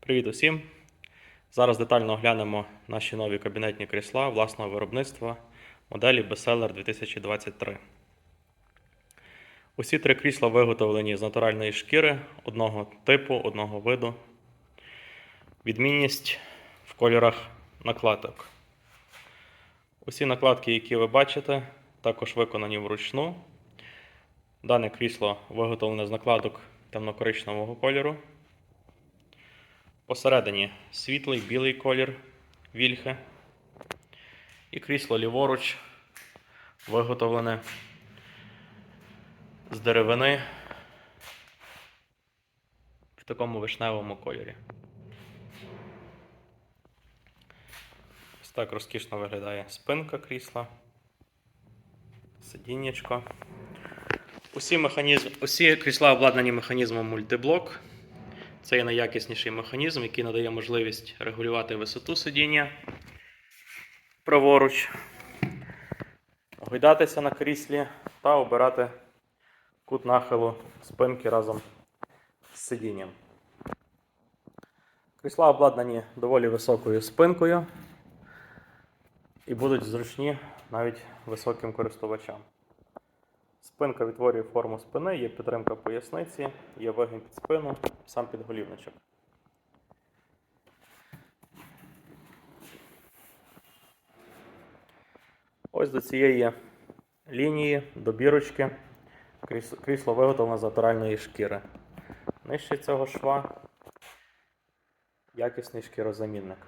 Привіт усім! Зараз детально оглянемо наші нові кабінетні крісла власного виробництва моделі Bestseller 2023. Усі три крісла виготовлені з натуральної шкіри одного типу, одного виду. Відмінність в кольорах накладок. Усі накладки, які ви бачите, також виконані вручну. Дане крісло виготовлене з накладок темно-коричневого кольору. Посередині світлий білий колір вільхи. І крісло ліворуч виготовлене з деревини в такому вишневому кольорі. Ось так розкішно виглядає спинка крісла, сидіннячко. Усі, механізм, усі крісла обладнані механізмом мультиблок. Це є найякісніший механізм, який надає можливість регулювати висоту сидіння праворуч, гойдатися на кріслі та обирати кут нахилу спинки разом з сидінням. Крісла обладнані доволі високою спинкою і будуть зручні навіть високим користувачам. Спинка відтворює форму спини, є підтримка поясниці, є вигін під спину, сам підголівничок. Ось до цієї лінії, до бірочки, крісло виготовлено з натуральної шкіри. Нижче цього шва якісний шкірозамінник.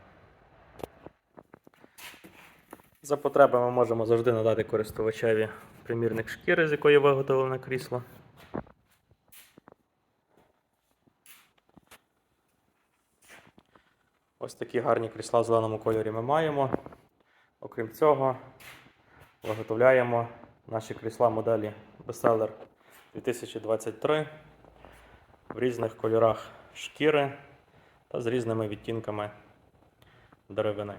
За потреби ми можемо завжди надати користувачеві примірник шкіри, з якої виготовлене крісло. Ось такі гарні крісла в зеленому кольорі ми маємо. Окрім цього, виготовляємо наші крісла моделі Bestseller 2023 в різних кольорах шкіри та з різними відтінками деревини.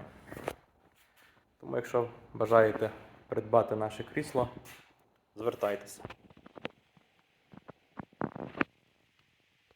Якщо бажаєте придбати наше крісло, звертайтеся.